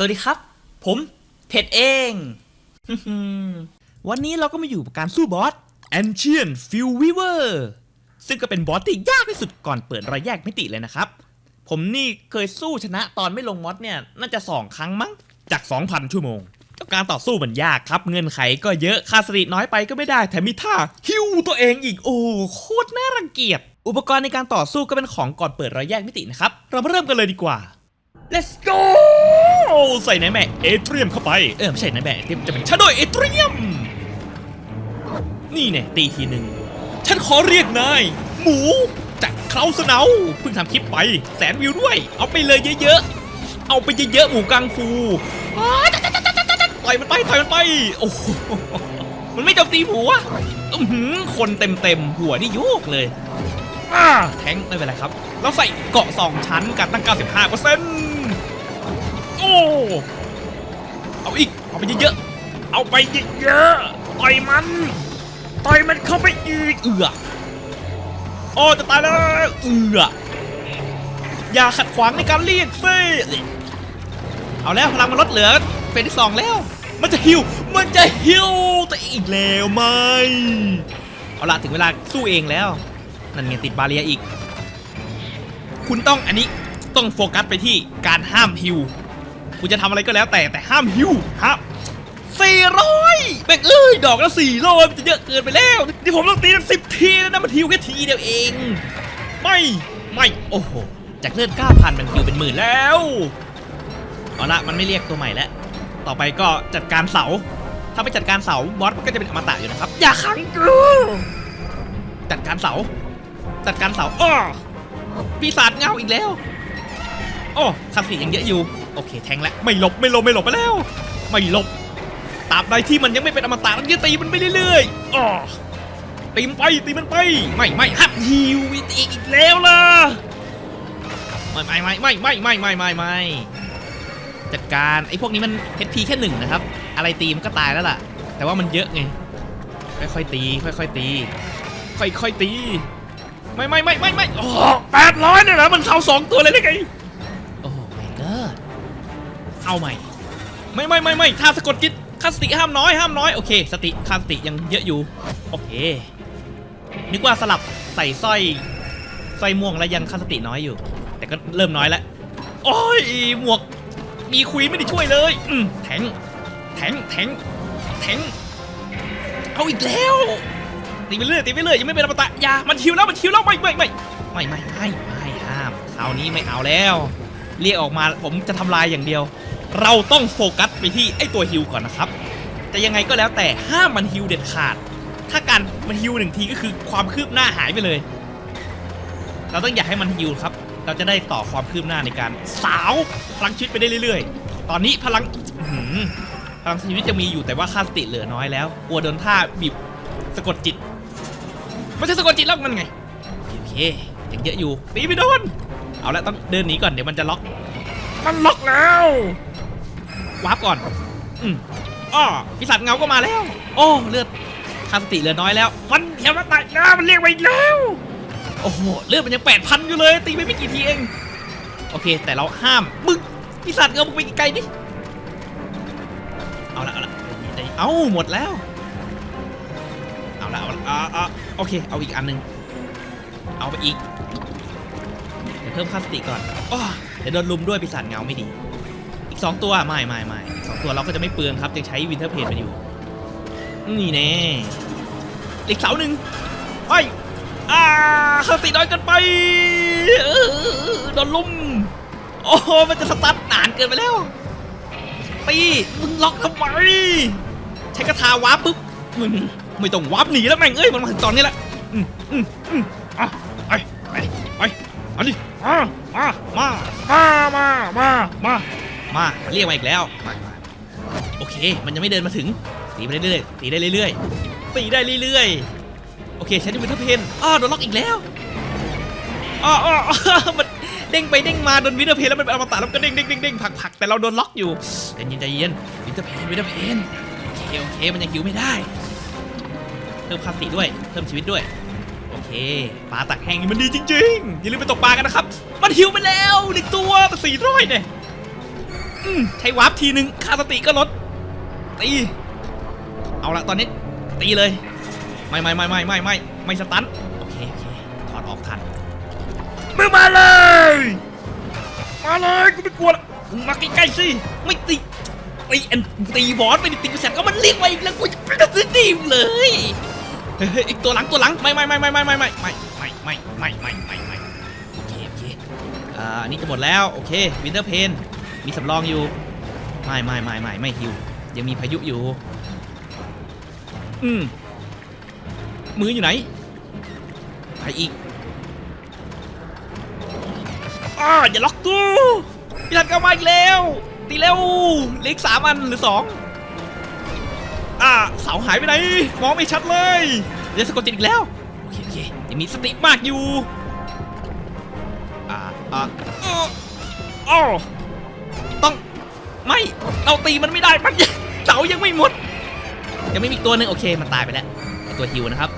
สวัสดีครับ ผมเผ็ดเอง วันนี้เราก็มาอยู่กับการสู้บอส Ancient f i e l Weaver ซึ่งก็เป็นบอสที่ยากที่สุดก่อนเปิดรอยแยกมิติเลยนะครับ ผมนี่เคยสู้ชนะตอนไม่ลงมอสเนี่ย น่าจะ2ครั้งมั้ง จาก 2,000 ชั่วโมงการต่อสู้มันยากครับ เงินไขก็เยอะค่าสติน้อยไปก็ไม่ได้แถมมีท่าฮิ้วตัวเองอีกโอ้โคตรน่ารังเกียจอุปกรณ์ในการต่อสู้ก็เป็นของก่อนเปิดรอยแยกมิตินะครับ เรามาเริ่มกันเลยดีกว่า let's go ใส่ในแม่เอเทรียมเข้าไป เออ ไม่ใช่ในแม่เอเทรียมจะเป็นชาโดเอเทรียม นี่เนี่ยตีทีหนึ่งฉันขอเรียกนาย หมู จากเคราสเนาเพิ่งทำคลิปไป แสนวิวด้วย เอาไปเลยเยอะๆ เอาไปเยอะๆ หมูกังฟูต่อยมันไปต่อยมันไป โอ้โหมันไม่โจมตีหัวอื้อหือคนเต็มๆหัวนี่โยกเลยอ่าแทงไม่เป็นไรครับ เราใส่เกาะสองชั้นกันตั้ง 95เปอร์เซ็นต์ เอาไปเยอะๆ เอาไปเยอะๆ ต่อยมัน ต่อยมันเข้าไปอีก เอือโอ้จะตายแล้ว เอืออย่าขัดขวางในการเรียกสิเอาแล้วพลังมันลดเหลือเฟสที่สองแล้ว มันจะฮิว มันจะฮิวแต่อีกแล้วไหมเอาละถึงเวลาสู้เองแล้ว นั่นไงติดบาเรียอีก คุณต้องอันนี้ต้องโฟกัสไปที่การห้ามฮิว คุณจะทำอะไรก็แล้วแต่แต่ห้ามฮิวห้าม 400แบ่งเอ้ยดอกละ400มันจะเยอะเกินไปแล้วนี่ผมต้องตีมัสิบทีแล้วนะมันทิวแค่ทีเดียวเอง ไม่ไม่โอ้โหจากเลือด9,000มันคิวเป็นหมื่นแล้วเอาละมันไม่เรียกตัวใหม่แล้วต่อไปก็จัดการเสา ถ้าไม่จัดการเสาบอสมันก็จะเป็นอมตะอยู่นะครับ อย่าขังกูจัดการเสา จัดการเสาอ้อปีศาจเงาอีกแล้วโอ้คาสิยังเยอะอยู่ โอเค แทงแล้ว ไม่หลบ ไม่หลบ ไม่หลบไปแล้ว ไม่หลบ บใดที่มันยังไม่เป็นอมตะเราจะตีมันไปเรื่อยๆอ้อตีมันไปตีมันไป ไม่ไม่ฮับฮิวอีกอีกแล้วล่ะไม่ไม่ไม่ไม่ไม่ไม่ไม่ไม่ไม่จัดการไอ้พวกนี้มันเ HP แค่หนึ่งนะครับ อะไรตีมันก็ตายแล้วล่ะ แต่ว่ามันเยอะไงค่อยๆตี ค่อยๆตี ค่อยๆตี ไม่ไม่ไม่ไม่ไม่โอ้แปดร้อยเนี่ยนะมันเข้าสองตัวเลยได้ไงโอ้ไม่ก็เอาใหม่ ไม่ไม่ไม่ไม่ถ้าสะกดจิต ค่าสติห้ามน้อยห้ามน้อยโอเค สติค่าสติยังเยอะอยู่โอเค นึกว่าสลับใส่สร้อยสร้อยม่วงแล้วยังค่าสติน้อยอยู่ แต่ก็เริ่มน้อยแล้วโอ้ยหมวกมีคุยไม่ได้ช่วยเลยอืมแทงแทงแทงแทงเอาอีกแล้วตีไปเรื่อยตีไปเรื่อยยังไม่เป็นอมตะยามันคิวแล้วมันคิวแล้วไม่ไม่ไม่ไม่ไม่ไม่ไม่ห้ามคราวนี้ไม่เอาแล้ว เรียกออกมาผมจะทำลายอย่างเดียว เราต้องโฟกัสไปที่ไอตัวฮิวก่อนนะครับ แต่ยังไงก็แล้วแต่ห้ามมันฮิวเด็ดขาด ถ้าการมันฮิวหนึ่งทีก็คือความคืบหน้าหายไปเลย เราต้องอยากให้มันฮิวครับ เราจะได้ต่อความคืบหน้าในการสาวพลังชีวิตไปได้เรื่อย ๆ ตอนนี้พลังหือพลังชีวิตจะมีอยู่แต่ว่าค่าสติเหลือน้อยแล้วกลัวโดนท่าบีบสะกดจิตไม่ใช่สะกดจิตแล้วมันไงโอเคยังเยอะอยู่ตีไม่โดนเอาละต้องเดินหนีก่อนเดี๋ยวมันจะล็อกมันล็อกแล้ว วาร์ปก่อน อืมอ้อปีศาจเงาก็มาแล้ว โอ้เลือดคาสติเหลือน้อยแล้ว มันเหี่ยวมาตายแล้วมันเรียกไปแล้ว โอ้โหเลือดมันยังแปดพันอยู่เลย ตีไปไม่กี่ทีเอง โอเค แต่เราห้ามมึงปีศาจเงามึงไปไกลดิเอาละเอาละเอ้าหมดแล้วเอาละเอาละอ่าอ่าโอเค เอาอีกอันหนึ่งเอาไปอีกเดี๋ยวเพิ่มค่าสติก่อนอ้อเดี๋ยวโดนลุมด้วยปีศาจเงาไม่ดี อีกสองตัวไม่ไม่ไม่สองตัวเราก็จะไม่เปลืองครับยังใช้วินเทอร์เพจมันอยู่ นี่แน่อีกเสาหนึ่งไอ่าค่าสติน้อยเกินไปโดนลุ่มโอ้โหมันจะสตาร์ทนานเกินไปแล้วตีมึงล็อกทำไมใช้กระทาวาร์ปปุ๊บมึงไม่ต้องวาร์ปหนีแล้วแม่งเอ้ยมันมาถึงตอนนี้แล้วอืมอืมอืมอะไปไปไปเอาดิมามามามามามา มามาเรียกมาอีกแล้วมามาโอเค มันยังไม่เดินมาถึงตีไปเรื่อยๆตีได้เรื่อยๆตีได้เรื่อยๆโอเคใช้ที่วินเทอร์เพนอ้าวโดนล็อกอีกแล้วอ้าวอ้าวอ้าวมันเด้งไปเด้งมาโดนวินเทอร์เพนแล้วมันเป็นอมตะแล้วมันก็เด้งเด้งเด้งเด้งผลักผลักแต่เราโดนล็อกอยู่ใจเย็นใจเย็นวินเทอร์เพนวินเทอร์เพนโอเคโอเคมันยังคิวไม่ได้เพิ่มค่าสติด้วยเพิ่มชีวิตด้วยโอเคปลาตักแห้งนี่มันดีจริงๆอย่าลืมไปตกปลากันนะครับมันหิวไปแล้วหนึ่งตัวตั้งสี่ร้อยเนี่ยอืม ใช้วาร์ปทีหนึ่งค่าสติก็ลด ตี เอาละตอนนี้ ตีเลย ไม่ไม่ไม่ไม่ไม่ไม่ไม่สตันโอเคโอเคถอดออกทันมึงมาเลย มาเลยกูไม่กลัวละมึงมาใกล้ๆสิ ไม่ตีตีอันตีบอสไม่ได้ตีกูแสบก็มันเรียกมาอีกแล้วกูจะไปตีตีเลยเฮ้เฮ้ยอีกตัวหลังตัวหลังไม่ไม่ไม่ไม่ไม่ไม่ไม่ไม่ไม่ไม่ไม่ไม่ไม่ไม่โอเคโอเคอ่านนี้จะหมดแล้วโอเควินเทอร์เพน มีสำรองอยู่ ไม่ไม่ไม่ไม่ไม่ฮิว ยังมีพายุอยู่ อืม มืออยู่ไหน ไปอีกอ้าอย่าล็อกตู้พี่ทันก็มาอีกแล้ว ตีเร็วเล็กสามอันหรือสองอ่าเสาหายไปไหน มองไม่ชัดเลยเดี๋ยวสะกดจิตอีกแล้ว โอเคโอเคยังมีสติมากอยู่ อ่าอ่าอ้อ ไม่เราตีมันไม่ได้มันยังเสายังไม่หมดยังไม่มีอีกตัวหนึ่งโอเคมันตายไปแล้วไอ้ตัวฮิวนะครับ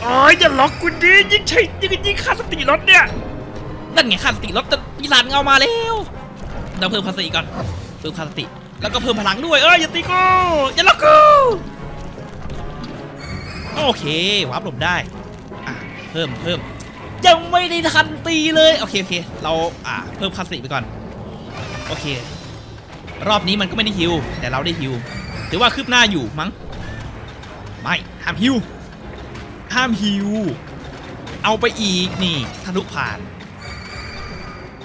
โอ้ยอย่าล็อกกูดิยิ่งใช่ยิ่งยิ่งค่าสติลดเนี่ยนั่นไงค่าสติลดแต่ปีศาจเงามาแล้วต้องเพิ่มภาษีก่อนเพิ่มค่าสติแล้วก็เพิ่มพลังด้วยเอ้ยอย่าตีกูอย่าล็อกกูโอเควาร์ปหลบได้อะเพิ่มเพิ่มยังไม่ได้ทันตีเลยโอเคโอเคเราอะเพิ่มค่าสติไปก่อนโอเค รอบนี้มันก็ไม่ได้ฮิวแต่เราได้ฮิวถือว่าคืบหน้าอยู่มั้งไม่ห้ามฮิวห้ามฮิวเอาไปอีกนี่ทะลุผ่าน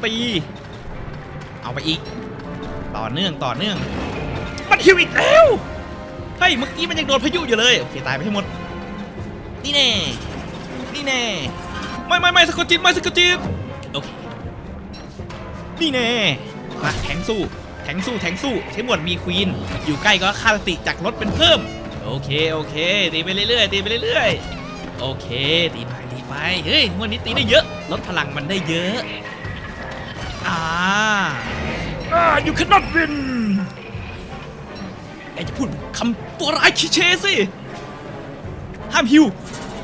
ตีเอาไปอีก ต่อเนื่องต่อเนื่องมันฮิวอีกแล้วเฮ้ยเมื่อกี้มันยังโดนพายุอยู่เลยโอเคตายไปให้หมดนี่แน่นี่แน่ไม่ไม่ไม่สกดจิตไม่สกดจิตโอเคนี่แน่มาแทงสู้ ทงสู้แทงสู้ใช้หมวดมีควีนอยู่ใกล้ก็ค่าสติจากรถเป็นเพิ่ม โอเคโอเคตีไปเรื่อยๆตีไปเรื่อยๆโอเคตีไปตีไปเฮ้ยวันนี้ตีได้เยอะ ลดพลังมันได้เยอะอ่าอ่า you cannot win แกจะพูดคำตัวร้ายคิเชสิห้ามฮิว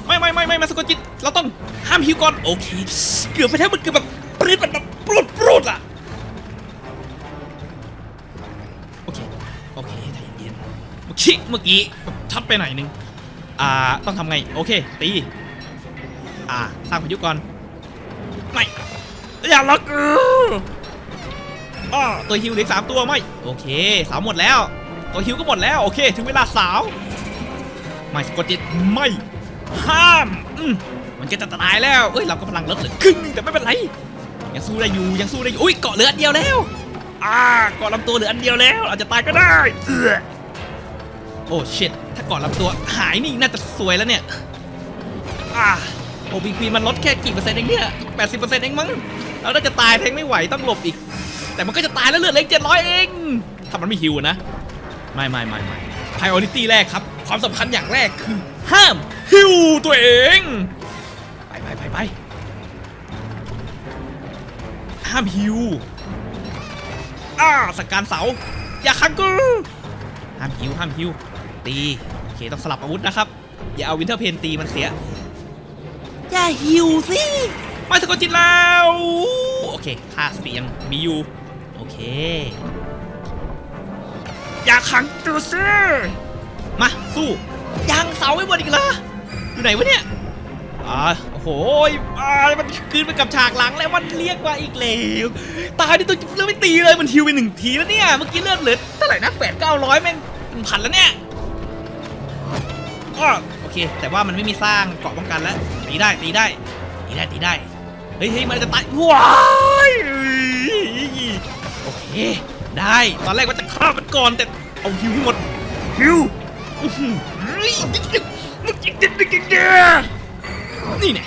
ไม่ไม่ไม่ไม่มาสะกดจิตเราต้องห้ามฮิวก่อนโอเค เกือบไปแล้วมันเกือบแบบปรีดมันแบบปรูดปรูดอะ โอเค โอเคใจเย็นเมื่อกี้เมื่อกี้ชัดไปหน่อยนึง อ่า ต้องทำไง โอเค ตี อ่า สร้างพายุก่อน ไม่ อย่าล็อกอออ้อตัวฮิวเหลืออกสามตัวไม่ โอเค สาวหมดแล้ว ตัวฮิวก็หมดแล้ว โอเค ถึงเวลาสาว ไม่สกดจิต ไม่ ห้ามอืมมันจะตายแล้ว เอ้ย เราก็พลังลดเหลือครึ่งนึงแต่ไม่เป็นไร ยังสู้ได้อยู่ ยังสู้ได้อยู่ อุ้ย เกาะเหลืออันเดียวแล้ว อ่าเกาะลำตัวเหลืออันเดียวแล้ว อาจจะตายก็ได้เออโอ้ชิตถ้าเกาะลำตัวหายนี่น่าจะสวยแล้วเนี่ยอ่าโอบีควีมันลดแค่กี่เปอร์เซ็นต์เองเนี่ยแปดสิบเปอร์เซ็นต์เองมั้งแล้วน่าจะตายแทงไม่ไหวต้องหลบอีก แต่มันก็จะตายแล้วเลือดเล็กเจ็ดร้อยเองถ้ามันไม่ฮิวนะ ไม่ไม่ไม่ไม่ priority แรกครับ ความสำคัญอย่างแรกคือ ห้ามฮิวตัวเอง ไปไปไปไปห้ามฮิว อ่าสกการเสา อย่าขังกูห้ามฮิวห้ามฮิวตีโอเคต้องสลับอาวุธนะครับ อย่าเอาวินเทอร์เพนตีมันเสีย อย่าฮิวสิไม่สะกดจิตแล้วโอเคค่าสติยังมีอยู่โอเค อย่าขังตัวซิมาสู้ยังเสาไม่หมดอีกเหรออยู่ไหนวะเนี่ยอ่า โอ้โหยอ่ามันคืนไปกับฉากหลังแล้วมันเรียกมาอีกแล้วตายนี่ตัวเลือดไม่ตีเลยมันฮิวไปหนึ่งทีแล้วเนี่ยเมื่อกี้เลือดเหลือเท่าไหร่นะแปดเก้าร้อยแม่งเป็นพันแล้วเนี่ยก็โอเค แต่ว่ามันไม่มีสร้างเกาะป้องกันแล้วตีได้ตีได้ตีได้ตีได้เฮ้ยเฮ้ยมันจะตายว้ายโอเคได้ตอนแรกว่าจะฆ่ามันก่อนแต่เอาฮิวให้หมดฮิวอื้อหือเฮ้ย นี่ไง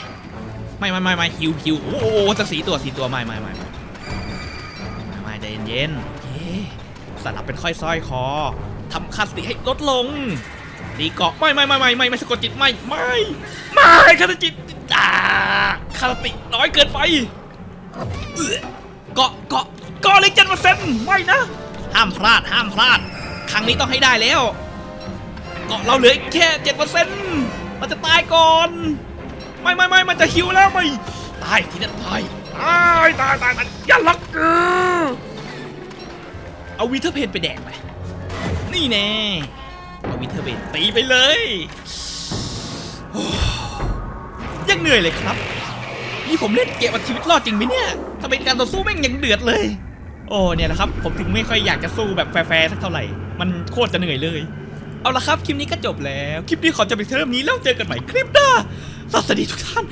ไม่ไม่ไม่ไม่ฮิวฮิวโอ้โหจะสีตัวสีตัวไม่ไม่ไม่ไม่ไม่ไม่ใจเย็นๆสลับเป็นค่อยสร้อยคอทำค่าสติให้ลดลงตีเกาะไม่ไม่ไม่ไม่ไม่ไม่สะกดจิตไม่ไม่ไม่คาสติจิตอ่าคาสติน้อยเกินไปเกาะเกาะเกาะเล็กเจ็ดเปอร์เซ็นต์ไม่นะห้ามพลาดห้ามพลาด ครั้งนี้ต้องให้ได้แล้วเกาะเราเหลือแค่เจ็ดเปอร์เซ็นต์เราจะตายก่อน ไม่ไม่ไม่มันจะหิวแล้วไม่ตายทีนั้นตายตายตายตายตายอย่าล็อกกูเอาวิเทอร์เพนไปแดกไปนี่แน่เอาวิเทอร์เพนตีไปเลยยังเหนื่อยเลยครับ นี่ผมเล่นเกมเอาชีวิตรอดจริงไหมเนี่ยทำไมการต่อสู้แม่งยังเดือดเลย โอ้เนี่ยแหละครับ ผมถึงไม่ค่อยอยากจะสู้แบบแฟร์ๆสักเท่าไหร่ มันโคตรจะเหนื่อยเลย เอาละครับ คลิปนี้ก็จบแล้ว คลิปนี้ขอจบไปเท่านี้แล้วเจอกันใหม่คลิปหน้า สวัสดีทุกท่าน